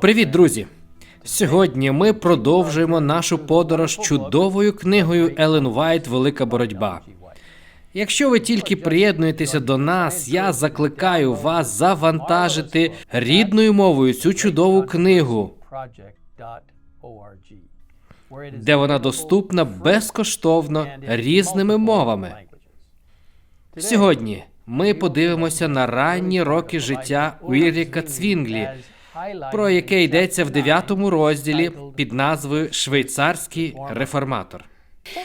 Привіт, друзі! Сьогодні ми продовжуємо нашу подорож чудовою книгою Елен Вайт Велика боротьба. Якщо ви тільки приєднуєтеся до нас, я закликаю вас завантажити рідною мовою цю чудову книгу, де вона доступна безкоштовно різними мовами. Сьогодні ми подивимося на ранні роки життя Уільріка Цвінглі, про яке йдеться в дев'ятому розділі під назвою Швейцарський реформатор.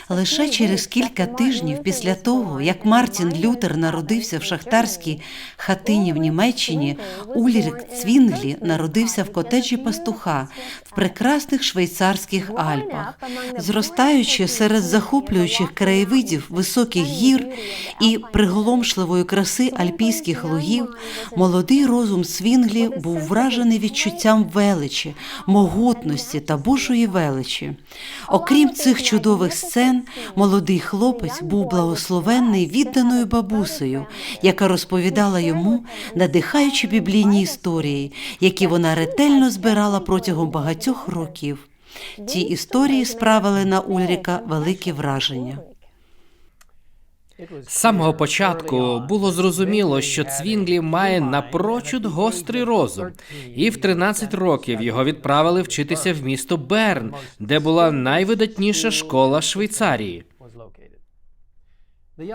Лише через кілька тижнів після того, як Мартін Лютер народився в шахтарській хатині в Німеччині, Ульрік Цвінглі народився в котеджі пастуха в прекрасних швейцарських Альпах. Зростаючи серед захоплюючих краєвидів високих гір і приголомшливої краси альпійських лугів, молодий розум Цвінглі був вражений відчуттям величі, могутності та Божої величі. Окрім цих чудових сцен, молодий хлопець був благословенний відданою бабусею, яка розповідала йому надихаючі біблійні історії, які вона ретельно збирала протягом багатьох років. Ті історії справили на Ульріка велике враження. З самого початку було зрозуміло, що Цвінглі має напрочуд гострий розум, і в 13 років його відправили вчитися в місто Берн, де була найвидатніша школа Швейцарії.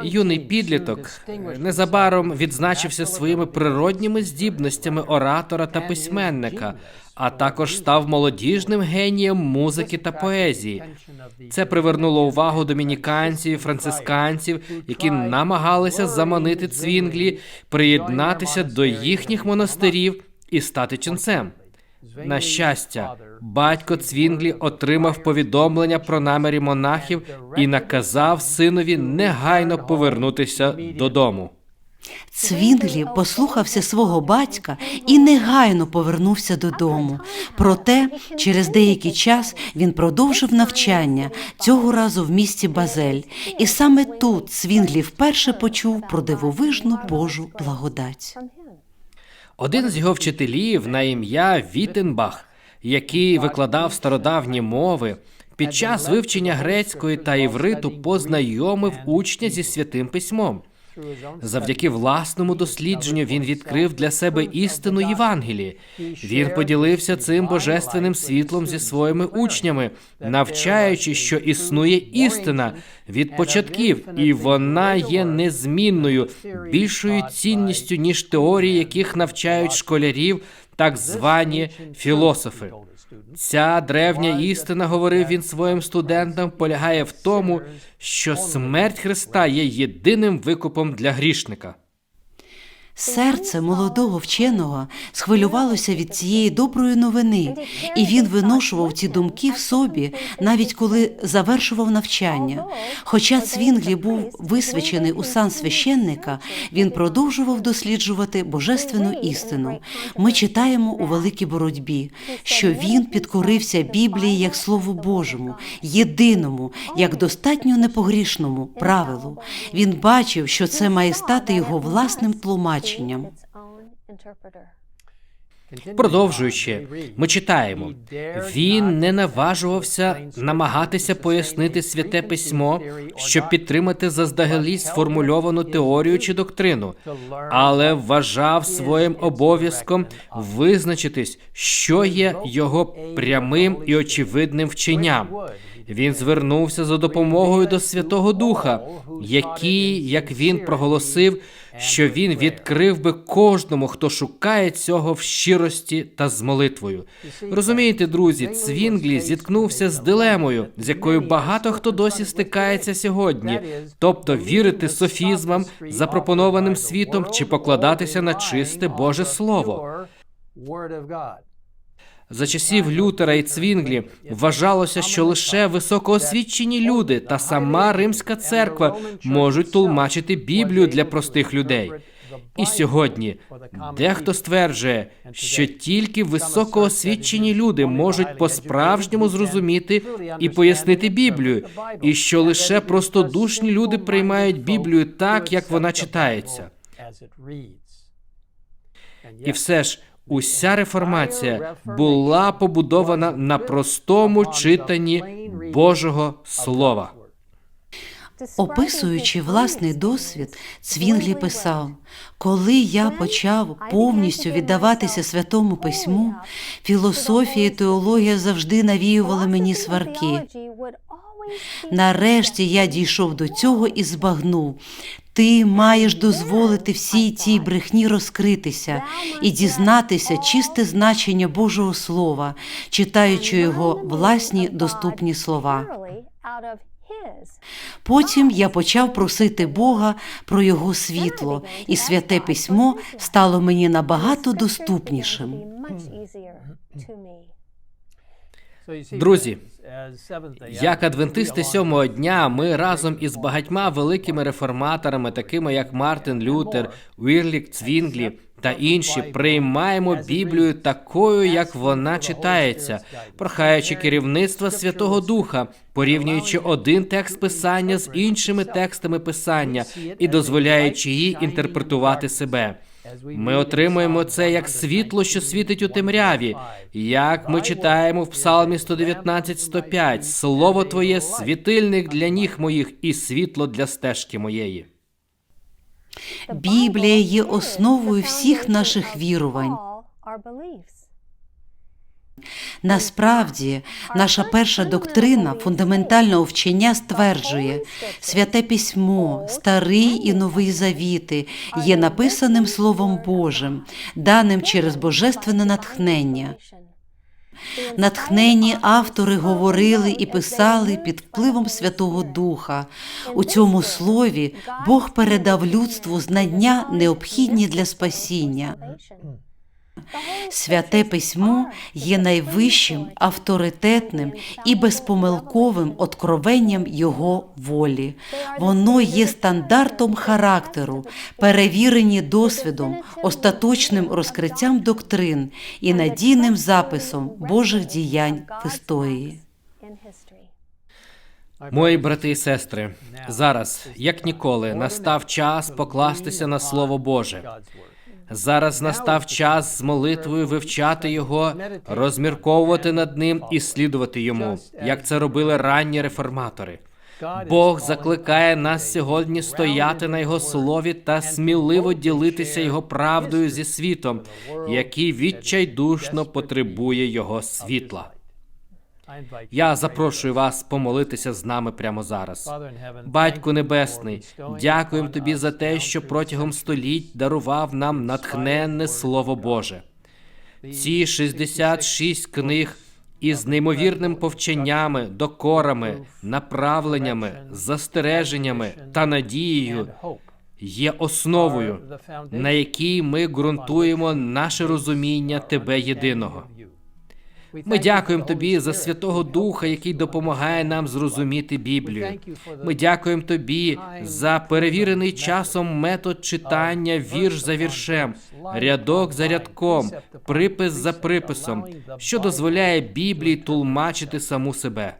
Юний підліток незабаром відзначився своїми природніми здібностями оратора та письменника, а також став молодіжним генієм музики та поезії. Це привернуло увагу домініканців, францисканців, які намагалися заманити цвінглі, приєднатися до їхніх монастирів і стати ченцем. На щастя, батько Цвінглі отримав повідомлення про намірі монахів і наказав синові негайно повернутися додому. Цвінглі послухався свого батька і негайно повернувся додому. Проте, через деякий час він продовжив навчання цього разу в місті Базель, і саме тут Цвінглі вперше почув про дивовижну Божу благодать. Один з його вчителів на ім'я Вітенбах, який викладав стародавні мови, під час вивчення грецької та івриту познайомив учня зі святим письмом. Завдяки власному дослідженню він відкрив для себе істину Євангелії. Він поділився цим божественним світлом зі своїми учнями, навчаючи, що існує істина від початків, і вона є незмінною, більшою цінністю ніж теорії, яких навчають школярів, так звані філософи. Ця древня істина, говорив він своїм студентам, полягає в тому, що смерть Христа є єдиним викупом для грішника. Серце молодого вченого схвилювалося від цієї доброї новини, і він виношував ці думки в собі, навіть коли завершував навчання. Хоча Цвінглі був висвячений у сан священника, він продовжував досліджувати божественну істину. Ми читаємо у великій боротьбі, що він підкорився Біблії як Слову Божому, єдиному, як достатньо непогрішному правилу. Він бачив, що це має стати його власним тлумаченням. Продовжуючи, ми читаємо, він не наважувався намагатися пояснити святе письмо, щоб підтримати заздалегідь сформульовану теорію чи доктрину, але вважав своїм обов'язком визначитись, що є його прямим і очевидним вченням. Він звернувся за допомогою до Святого Духа, який, як він проголосив, що він відкрив би кожному, хто шукає цього в щирості та з молитвою. Розумієте, друзі, Цвінглі зіткнувся з дилемою, з якою багато хто досі стикається сьогодні, тобто вірити софізмам, запропонованим світом, чи покладатися на чисте Боже Слово. За часів Лютера і Цвінглі вважалося, що лише високоосвічені люди та сама римська церква можуть тлумачити Біблію для простих людей. І сьогодні дехто стверджує, що тільки високоосвічені люди можуть по-справжньому зрозуміти і пояснити Біблію, і що лише простодушні люди приймають Біблію так, як вона читається. І все ж Уся реформація була побудована на простому читанні Божого Слова. Описуючи власний досвід, Цвінглі писав: коли я почав повністю віддаватися святому письму, філософія і теологія завжди навіювали мені сварки. Нарешті я дійшов до цього і збагнув. Ти маєш дозволити всій цій брехні розкритися і дізнатися чисте значення Божого Слова, читаючи його власні доступні слова. Потім я почав просити Бога про його світло, і святе письмо стало мені набагато доступнішим. Друзі, Як адвентисти сьомого дня, ми разом із багатьма великими реформаторами, такими як Мартин Лютер, Вірлік Цвінглі та інші, приймаємо Біблію такою, як вона читається, прохаючи керівництва Святого Духа, порівнюючи один текст писання з іншими текстами писання і дозволяючи їй інтерпретувати себе. Ми отримуємо це як світло, що світить у темряві, як ми читаємо в Псалмі 119.105 Слово Твоє світильник для ніг моїх і світло для стежки моєї. Біблія є основою всіх наших вірувань. Насправді, наша перша доктрина фундаментального вчення стверджує, святе письмо, старий і новий завіти є написаним Словом Божим, даним через божественне натхнення. Натхнені автори говорили і писали під впливом Святого Духа. У цьому слові Бог передав людству знання, необхідні для спасіння. Святе письмо є найвищим, авторитетним і безпомилковим откровенням Його волі. Воно є стандартом характеру, перевірені досвідом, остаточним розкриттям доктрин і надійним записом Божих діянь в історії. Мої брати і сестри, зараз, як ніколи, настав час покластися на Слово Боже. Зараз настав час з молитвою вивчати його, розмірковувати над ним і слідувати йому, як це робили ранні реформатори. Бог закликає нас сьогодні стояти на його слові та сміливо ділитися його правдою зі світом, який відчайдушно потребує його світла. Я запрошую вас помолитися з нами прямо зараз. Батьку Небесний, дякуємо тобі за те, що протягом століть дарував нам натхненне Слово Боже. Ці 66 книг із неймовірним повченнями, докорами, направленнями, застереженнями та надією є основою, на якій ми ґрунтуємо наше розуміння Тебе єдиного. Ми дякуємо тобі за Святого Духа, який допомагає нам зрозуміти Біблію. Ми дякуємо тобі за перевірений часом метод читання вірш за віршем, рядок за рядком, припис за приписом, що дозволяє Біблії тлумачити саму себе.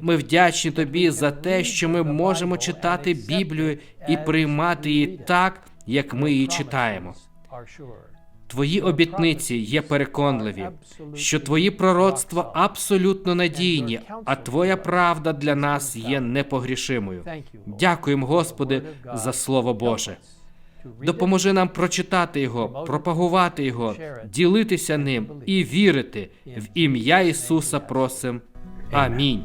Ми вдячні тобі за те, що ми можемо читати Біблію і приймати її так, як ми її читаємо. Твої обітниці є переконливі, що твої пророцтва абсолютно надійні, а твоя правда для нас є непогрішимою. Дякуємо, Господи, за Слово Боже. Допоможи нам прочитати його, пропагувати його, ділитися ним і вірити в ім'я Ісуса. Просим. Амінь.